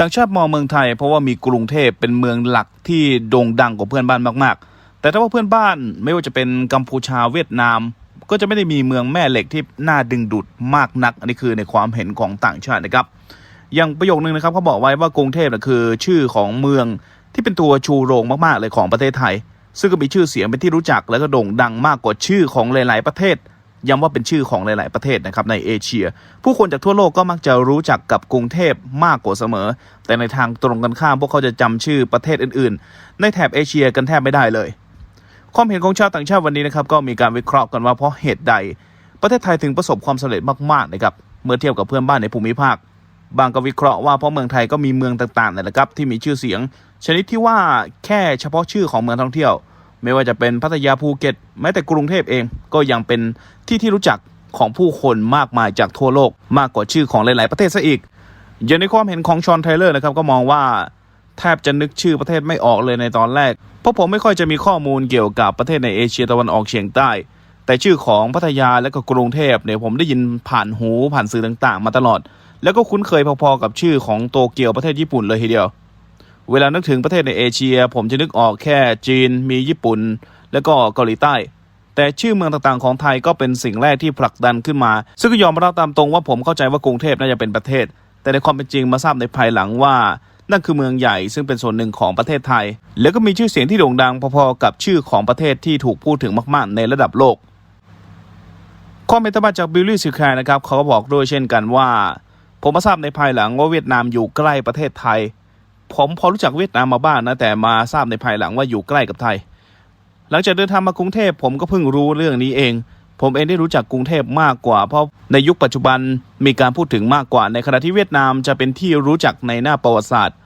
ต่างชาติมองเมืองไทย เพราะว่ามีกรุงเทพเป็นเมืองหลักที่โด่งดังกว่าเพื่อนบ้านมากๆ แต่ถ้าว่าเพื่อนบ้านไม่ว่าจะเป็นกัมพูชาเวียดนาม ก็จะไม่ได้มีเมืองแม่เหล็กที่น่าดึงดูดมากนัก อันนี้คือในความเห็นของต่างชาตินะครับ อย่างประโยคนึงนะครับเขาบอกไว้ว่ากรุงเทพนะคือชื่อของเมืองที่เป็นตัวชูโรงมากๆเลยของประเทศไทย ซึ่งก็มีชื่อเสียงเป็นที่รู้จักและก็โด่งดังมากกว่าชื่อของหลาย ๆ ประเทศ ย้ำว่าเป็นชื่อของหลาย ๆ ประเทศนะครับในเอเชีย ผู้คนจากทั่วโลกก็มักจะรู้จักกับกรุงเทพมากกว่าเสมอ แต่ในทางตรงกันข้าม พวกเขาจะจำชื่อประเทศอื่น ๆ ในแถบเอเชียกันแทบไม่ได้เลย ความเห็นของชาวต่างชาติวันนี้นะครับก็มีการวิเคราะห์กันว่าเพราะเหตุใด ประเทศไทยถึงประสบความสำเร็จมาก ๆ นะครับเมื่อเทียบกับเพื่อนบ้านในภูมิภาค บางก็วิเคราะห์ว่าเพราะเมืองไทยก็มีเมืองต่างๆนะครับที่มีชื่อเสียง ชนิดที่ว่าแค่เฉพาะชื่อของเมืองท่องเที่ยว ไม่ว่าจะเป็นพัทยาภูเก็ต แม้แต่กรุงเทพเองก็ยังเป็นที่ที่รู้จักของผู้คนมากมายจากทั่วโลก มากกว่าชื่อของหลาย ๆ ประเทศซะอีก อย่างในความเห็นของชอนไทเลอร์นะครับก็มองว่าแทบจะนึกชื่อประเทศไม่ออกเลยในตอนแรก เพราะผมไม่ค่อยจะมีข้อมูลเกี่ยวกับประเทศในเอเชียตะวันออกเฉียงใต้ แต่ชื่อของพัทยาและก็กรุงเทพเนี่ยผมได้ยินผ่านหูผ่านสื่อต่าง ๆ มาตลอด แล้วก็คุ้นเคยพอ ๆ กับชื่อของโตเกียวประเทศญี่ปุ่นเลยทีเดียว เวลานึกถึงประเทศในเอเชีย ผมจะนึกออกแค่จีน มีญี่ปุ่น แล้วก็เกาหลีใต้ แต่ชื่อเมืองต่างๆของไทยก็เป็นสิ่งแรกที่ผลักดันขึ้นมา ซึ่งก็ยอมรับตามตรงว่าผมเข้าใจว่ากรุงเทพน่าจะเป็นประเทศ แต่ในความเป็นจริงมาทราบในภายหลังว่า นั่นคือเมืองใหญ่ซึ่งเป็นส่วนหนึ่งของประเทศไทย แล้วก็มีชื่อเสียงที่โด่งดังพอๆกับชื่อของประเทศที่ถูกพูดถึงมากๆ ในระดับโลกข้อเมตมาจากบิลลี่ซิคายนะครับเขาก็บอกด้วยเช่นกันว่า ผมมาทราบในภายหลังว่าเวียดนามอยู่ใกล้ประเทศไทย ผมพอรู้จักเวียดนามมาบ้างนะ แต่มาทราบในภายหลังว่าอยู่ใกล้กับไทย หลังจากเดินทางมากรุงเทพผมก็เพิ่งรู้เรื่องนี้เอง ผมเองได้รู้จักกรุงเทพมากกว่า เพราะในยุคปัจจุบันมีการพูดถึงมากกว่า ในขณะที่เวียดนามจะเป็นที่รู้จักในหน้าประวัติศาสตร์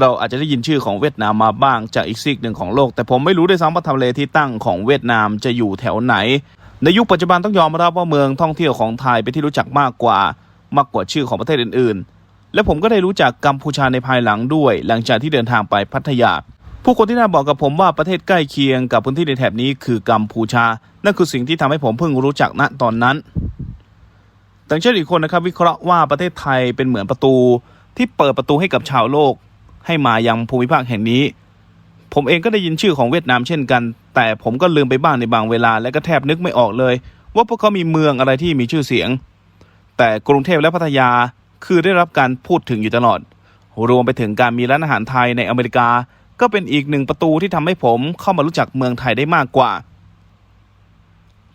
เราอาจจะได้ยินชื่อของเวียดนามมาบ้างจากอีกซีกหนึ่งของโลก แต่ผมไม่รู้ด้วยซ้ำว่าทำเลที่ตั้งของเวียดนามจะอยู่แถวไหน ในยุคปัจจุบันต้องยอมรับว่าเมืองท่องเที่ยวของไทยเป็นที่รู้จักมากกว่ามากกว่าชื่อของประเทศอื่นๆ และผมก็ได้รู้จักกัมพูชาในภายหลังด้วย หลังจากที่เดินทางไปพัทยา ผู้คนที่น่าบอกกับผมว่าประเทศใกล้เคียงกับพื้นที่ในแถบนี้คือกัมพูชา นั่นคือสิ่งที่ทำให้ผมเพิ่งรู้จักณตอนนั้นต่างชาติอีกคนนะครับวิเคราะห์ว่าประเทศไทยเป็นเหมือนประตูที่เปิดประตูให้กับชาวโลก ให้มายังภูมิภาคแห่งนี้ ผมเองก็ได้ยินชื่อของเวียดนามเช่นกัน แต่ผมก็ลืมไปบ้างในบางเวลาและก็แทบนึกไม่ออกเลย ว่าพวกเขามีเมืองอะไรที่มีชื่อเสียง แต่กรุงเทพและพัทยา คือได้รับการพูดถึงอยู่ตลอด รวมไปถึงการมีร้านอาหารไทยในอเมริกา ก็เป็นอีกหนึ่งประตูที่ทำให้ผมเข้ามารู้จักเมืองไทยได้มากกว่า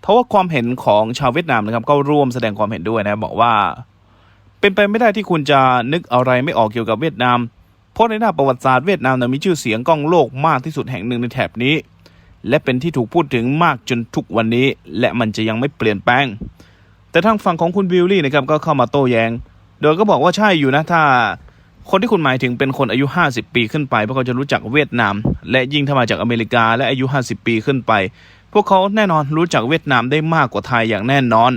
เพราะว่าความเห็นของชาวเวียดนามนะครับ ก็ร่วมแสดงความเห็นด้วยนะบอกว่า เป็นไปไม่ได้ที่คุณจะนึกอะไรไม่ออกเกี่ยวกับเวียดนาม เพราะในหน้าประวัติศาสตร์เวียดนามนะมีชื่อเสียงก้องโลกมากที่สุดแห่งหนึ่งในแถบนี้ และเป็นที่ถูกพูดถึงมากจนทุกวันนี้ และมันจะยังไม่เปลี่ยนแปลง แต่ทางฝั่งของคุณวิลลี่นะครับก็เข้ามาโต้แยง้ง โดยก็บอกว่าใช่อยู่นะถ้าคนที่คุณหมายถึงเป็นคนอายุ 50 ปีขึ้นไป พวกเขาจะรู้จักเวียดนาม และยิ่งถ้ามาจากอเมริกาและอายุ 50 ปีขึ้นไป พวกเขาแน่นอนรู้จักเวียดนามได้มากกว่าไทยอย่างแน่นอน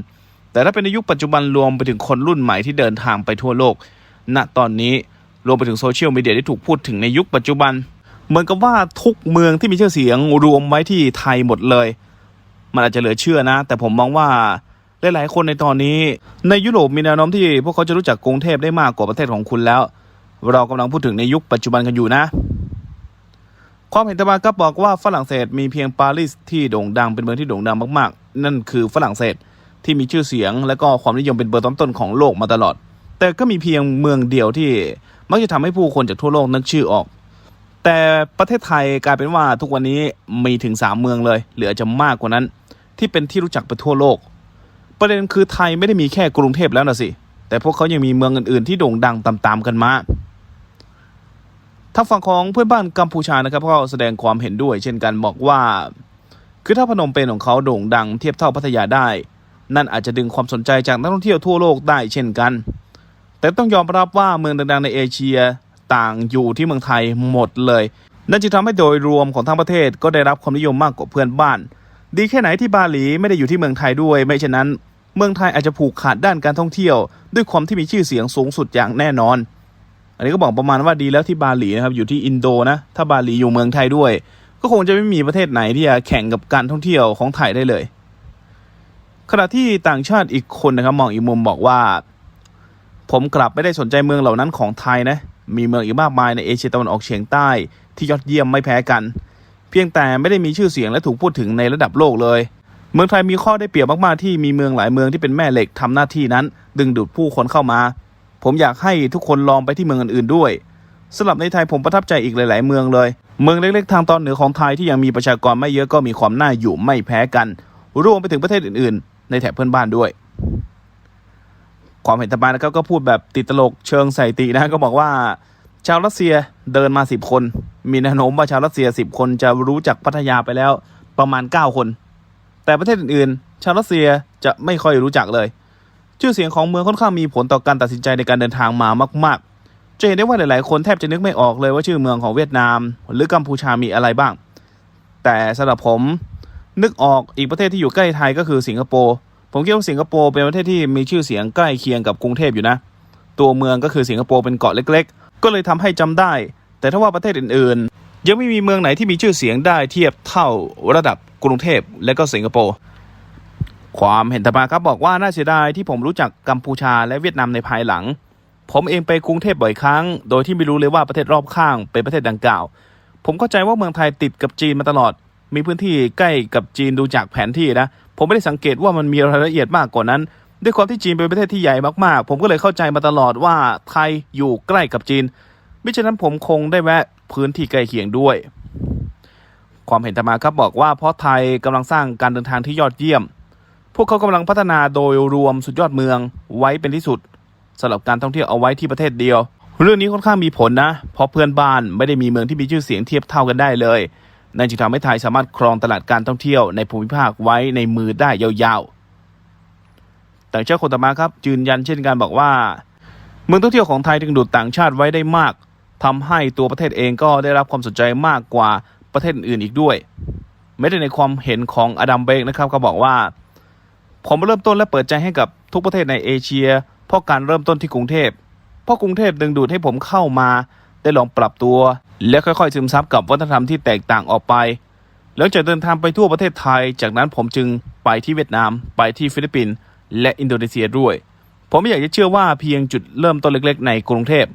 แต่ถ้าเป็นในยุคปัจจุบันรวมไปถึงคนรุ่นใหม่ที่เดินทางไปทั่วโลก ณ ตอนนี้รวมไปถึงโซเชียลมีเดียที่ถูกพูดถึงในยุคปัจจุบัน เหมือนกับว่าทุกเมืองที่มีชื่อเสียงรวมไว้ที่ไทยหมดเลย มันอาจจะเหลือเชื่อนะ แต่ผมมองว่า หลายๆคนในตอนนี้ ในยุโรปมีแนวโน้มที่พวกเขาจะรู้จักกรุงเทพได้มากกว่าประเทศของคุณแล้ว เรากำลังพูดถึงในยุคปัจจุบันกันอยู่นะ ความเห็นตะวันก็บอกว่าฝรั่งเศสมีเพียงปารีสที่โด่งดังเป็นเมืองที่โด่งดังมากๆ นั่นคือฝรั่งเศสที่มีชื่อเสียง และก็ความนิยมเป็นเบอร์ต้นๆของโลกมาตลอด แต่ก็มีเพียงเมืองเดียวที่มักจะทำให้ผู้คนจากทั่วโลกนึกชื่อออก แต่ประเทศไทยกลายเป็นว่าทุกวันนี้มีถึงสามเมืองเลย เหรือจะมากกว่านั้น ที่เป็นที่รู้จักไปทั่วโลก ประเด็นคือไทยไม่ได้มีแค่กรุงเทพแล้วนะสิ แต่พวกเขายังมีเมืองอื่นๆที่โด่งดังตามๆกันมาทางฝั่งของเพื่อนบ้านกัมพูชานะครับก็แสดงความเห็นด้วย เช่นกันบอกว่า คือถ้าพนมเปญของเขาโด่งดังเทียบเท่าพัทยาได้ นั่นอาจจะดึงความสนใจจากนักท่องเที่ยวทั่วโลกได้เช่นกัน แต่ต้องยอมรับว่าเมืองดังๆในเอเชียต่างอยู่ที่เมืองไทยหมดเลย นั่นจึงทำให้โดยรวมของทั้งประเทศก็ได้รับความนิยมมากกว่าเพื่อนบ้าน ดีแค่ไหนที่บาหลีไม่ได้อยู่ที่เมืองไทยด้วย ไม่เช่นนั้น เมืองไทยอาจจะผูกขาดด้านการท่องเที่ยว ด้วยความที่มีชื่อเสียงสูงสุดอย่างแน่นอน อันนี้ก็บอกประมาณว่าดีแล้วที่บาหลีนะครับอยู่ที่อินโดนะถ้าบาหลีอยู่เมืองไทยด้วย ก็คงจะไม่มีประเทศไหนที่จะแข่งกับการท่องเที่ยวของไทยได้เลย ขณะที่ต่างชาติอีกคนนะครับมองอีกมุมบอกว่า ผมกลับไม่ได้สนใจเมืองเหล่านั้นของไทยนะมีเมืองอีกมากมายในเอเชียตะวันออกเฉียงใต้ที่ยอดเยี่ยมไม่แพ้กัน เพียงแต่ไม่ได้มีชื่อเสียงและถูกพูดถึงในระดับโลกเลย เมืองไทยมีข้อได้เปรียบมาก ๆ ที่มีเมืองหลายเมืองที่เป็นแม่เหล็กทำหน้าที่นั้น ดึงดูดผู้คนเข้ามา ผมอยากให้ทุกคนลองไปที่เมืองอื่น ๆ ด้วยสำหรับในไทยผมประทับใจอีกหลาย ๆ เมืองเลย เมืองเล็ก ๆ ทางตอนเหนือของไทยที่ยังมีประชากรไม่เยอะก็มีความน่าอยู่ไม่แพ้กัน รวมไปถึงประเทศอื่น ๆ ในแถบเพื่อนบ้านด้วย ความเห็นต่อมานะครับก็พูดแบบติดตลกเชิงใส่ตินะก็บอกว่า ชาวรัสเซียเดินมาสิบคน มีแนวโน้มว่าชาวรัสเซียสิบคนจะรู้จักพัทยาไปแล้วประมาณเก้าคน แต่ประเทศอื่นๆ ชาวรัสเซียจะไม่ค่อยรู้จักเลย ชื่อเสียงของเมืองค่อนข้างมีผลต่อการตัดสินใจในการเดินทางมามากๆ จะเห็นได้ว่าหลายๆ คนแทบจะนึกไม่ออกเลยว่าชื่อเมืองของเวียดนาม หรือกัมพูชามีอะไรบ้าง แต่สำหรับผมนึกออกอีกประเทศที่อยู่ใกล้ไทยก็คือสิงคโปร์ ผมคิดว่าสิงคโปร์เป็นประเทศที่มีชื่อเสียงใกล้เคียงกับกรุงเทพอยู่นะ ตัวเมืองก็คือสิงคโปร์เป็นเกาะเล็ก ๆ ก็เลยทำให้จำได้ แต่ถ้าว่าประเทศอื่นๆ ยังไม่มีเมืองไหนที่มีชื่อเสียงได้เทียบเท่าระดับกรุงเทพและก็สิงคโปร์ความเห็นต่อมาครับบอกว่าน่าเสียดายที่ผมรู้จักกัมพูชาและเวียดนามในภายหลัง ผมเองไปกรุงเทพบ่อยครั้ง โดยที่ไม่รู้เลยว่าประเทศรอบข้างเป็นประเทศดังกล่าว ผมเข้าใจว่าเมืองไทยติดกับจีนมาตลอด มีพื้นที่ใกล้กับจีนดูจากแผนที่นะ ผมไม่ได้สังเกตว่ามันมีรายละเอียดมากกว่านั้น ด้วยความที่จีนเป็นประเทศที่ใหญ่มากๆ ผมก็เลยเข้าใจมาตลอดว่าไทยอยู่ใกล้กับจีน ไมิฉะนั้นผมคงได้แวะ พื้นที่ใกล้เคียงด้วย ความเห็นต่อมาครับบอกว่าเพราะไทยกำลังสร้างการเดินทางที่ยอดเยี่ยม พวกเขากำลังพัฒนาโดยรวมสุดยอดเมืองไว้เป็นที่สุดสำหรับการท่องเที่ยวเอาไว้ที่ประเทศเดียว เรื่องนี้ค่อนข้างมีผลนะ เพราะเพื่อนบ้านไม่ได้มีเมืองที่มีชื่อเสียงเทียบเท่ากันได้เลยนั่นจึงทำให้ไทยสามารถครองตลาดการท่องเที่ยวในภูมิภาคไว้ในมือได้ยาวๆ ต่างชาติคนต่อมาครับยืนยันเช่นกันบอกว่า เมืองท่องเที่ยวของไทยดึงดูดต่างชาติไว้ได้มาก ทำให้ตัวประเทศเองก็ได้รับความสนใจมากกว่าประเทศอื่นอีกด้วยไม่ได้ในความเห็นของอดัมเบกนะครับเขาบอกว่า ผมเริ่มต้นและเปิดใจให้กับทุกประเทศในเอเชีย เพราะการเริ่มต้นที่กรุงเทพเพราะกรุงเทพดึงดูดให้ผมเข้ามาได้ลองปรับตัว และค่อยๆซึมซับกับวัฒนธรรมที่แตกต่างออกไป หลังจากเดินทางไปทั่วประเทศไทย จากนั้นผมจึงไปที่เวียดนาม ไปที่ฟิลิปปินส์และอินโดนีเซียด้วย ผมไม่อยากจะเชื่อว่าเพียงจุดเริ่มต้นเล็ก ๆ ในกรุงเทพ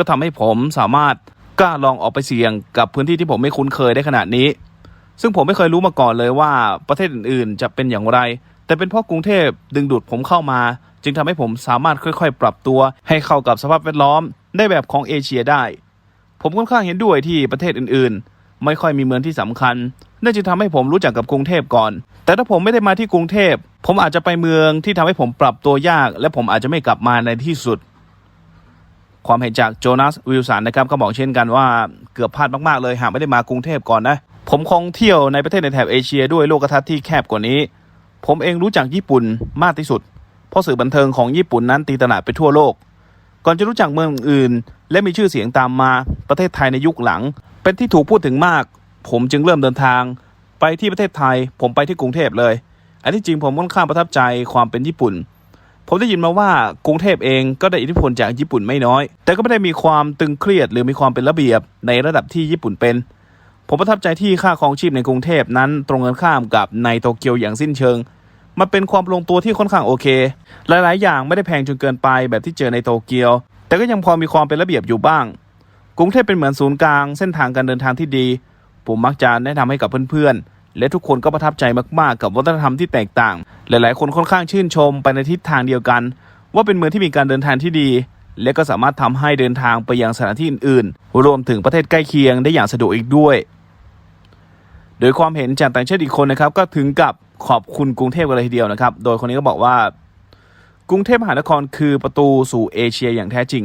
ก็ทำให้ผมสามารถกล้าลองออกไปเสี่ยงกับพื้นที่ที่ผมไม่คุ้นเคยได้ขนาดนี้ ซึ่งผมไม่เคยรู้มาก่อนเลยว่าประเทศอื่นๆ จะเป็นอย่างไร แต่เป็นเพราะกรุงเทพดึงดูดผมเข้ามา จึงทำให้ผมสามารถค่อยๆ ปรับตัว ให้เข้ากับสภาพแวดล้อมได้แบบของเอเชียได้ ผมค่อนข้างเห็นด้วยที่ประเทศอื่นๆ ไม่ค่อยมีเมืองที่สำคัญนั่นจึงทำให้ผมรู้จักกับกรุงเทพก่อน แต่ถ้าผมไม่ได้มาที่กรุงเทพ ผมอาจจะไปเมืองที่ทำให้ผมปรับตัวยาก และผมอาจจะไม่กลับมาในที่สุด ความเห็นจากโจนาสวิลสันนะครับก็บอกเช่นกันว่าเกือบพลาดมากๆเลยหากไม่ได้มากรุงเทพก่อนนะ ผมคงเที่ยวในประเทศในแถบเอเชียด้วยโลกทัศน์ที่แคบกว่านี้ ผมเองรู้จักญี่ปุ่นมากที่สุด เพราะสื่อบันเทิงของญี่ปุ่นนั้นตีตลาดไปทั่วโลก ก่อนจะรู้จักเมืองอื่น และมีชื่อเสียงตามมาประเทศไทยในยุคหลัง เป็นที่ถูกพูดถึงมาก ผมจึงเริ่มเดินทาง ไปที่ประเทศไทย ผมไปที่กรุงเทพเลย อันที่จริงผมค่อนข้างประทับใจความเป็นญี่ปุ่น ผมได้ยินมาว่ากรุงเทพเองก็ได้อิทธิพลจากญี่ปุ่นไม่น้อย แต่ก็ไม่ได้มีความตึงเครียดหรือมีความเป็นระเบียบในระดับที่ญี่ปุ่นเป็น ผมประทับใจที่ค่าครองชีพในกรุงเทพนั้นตรงกันข้ามกับในโตเกียวอย่างสิ้นเชิง มันเป็นความลงตัวที่ค่อนข้างโอเค หลาย ๆ อย่างไม่ได้แพงจนเกินไปแบบที่เจอในโตเกียว แต่ก็ยังพอมีความเป็นระเบียบอยู่บ้าง กรุงเทพเป็นเหมือนศูนย์กลางเส้นทางการเดินทางที่ดี ผมมักจะแนะนำให้กับเพื่อน ๆ และทุกคนก็ประทับใจมาก ๆ กับวัฒนธรรมที่แตกต่าง หลาย ๆ คนค่อนข้างชื่นชมไปในทิศทางเดียวกัน ว่าเป็นเมืองที่มีการเดินทางที่ดี และก็สามารถทำให้เดินทางไปยังสถานที่อื่น ๆ รวมถึงประเทศใกล้เคียงได้อย่างสะดวกอีกด้วย โดยความเห็นจากต่างชาติอีกคนนะครับก็ถึงกับขอบคุณกรุงเทพกันเลยทีเดียวนะครับ โดยคนนี้ก็บอกว่า กรุงเทพมหานครคือประตูสู่เอเชียอย่างแท้จริง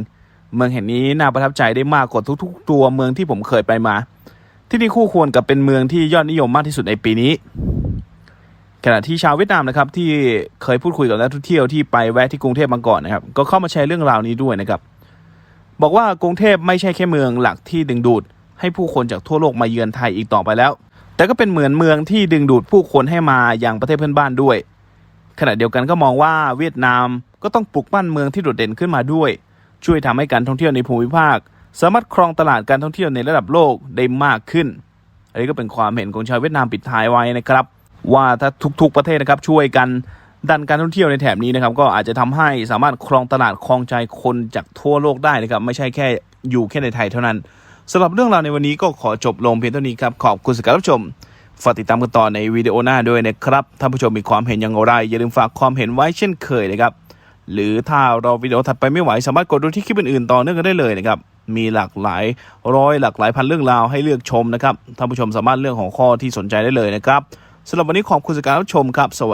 เมืองแห่งนี้น่าประทับใจได้มากกว่าทุก ๆ ตัวเมืองที่ผมเคยไปมา ที่นี่คู่ควรกับเป็นเมืองที่ยอดนิยมมากที่สุดในปีนี้ ขณะที่ชาวเวียดนามนะครับที่เคยพูดคุยกับนักท่องเที่ยวที่ไปแวะที่กรุงเทพมาก่อนนะครับ ก็เข้ามาแชร์เรื่องราวนี้ด้วยนะครับ บอกว่ากรุงเทพไม่ใช่แค่เมืองหลักที่ดึงดูด ให้ผู้คนจากทั่วโลกมาเยือนไทยอีกต่อไปแล้ว แต่ก็เป็นเหมือนเมืองที่ดึงดูดผู้คนให้มาอย่างประเทศเพื่อนบ้านด้วย ขณะเดียวกันก็มองว่าเวียดนามก็ต้องปลุกปั้นเมืองที่โดดเด่นขึ้นมาด้วย ช่วยทำให้การท่องเที่ยวในภูมิภาค สามารถครองตลาดการท่องเที่ยวในระดับโลกได้มากขึ้น อันนี้ก็เป็นความเห็นของชาวเวียดนามปิดท้ายไว้นะครับ ว่าถ้าทุกๆประเทศนะครับช่วยกันดันการท่องเที่ยวในแถบนี้นะครับก็อาจจะทำให้สามารถครองตลาดครองใจคนจากทั่วโลกได้นะครับไม่ใช่แค่อยู่แค่ในไทยเท่านั้นสำหรับเรื่องราวในวันนี้ก็ขอจบลงเพียงเท่านี้ครับขอบคุณสำหรับการรับชมฝากติดตามกันต่อในวิดีโอหน้าด้วยนะครับท่านผู้ชมมีความเห็นอย่างไร อย่าลืมฝากความเห็นไว้เช่นเคยนะครับหรือถ้าเราวิดีโอถัดไปไม่ไหวสามารถกดดูที่คลิปอื่นๆต่อเนื่องกันได้เลยนะครับมีหลากหลายร้อยหลากหลายพันเรื่องราวให้เลือกชมนะครับท่านผู้ชมสามารถเลือกของข้อที่สนใจได้เลยนะครับ สำหรับวันนี้ขอบคุณสำหรับการรับชมครับ สวัสดี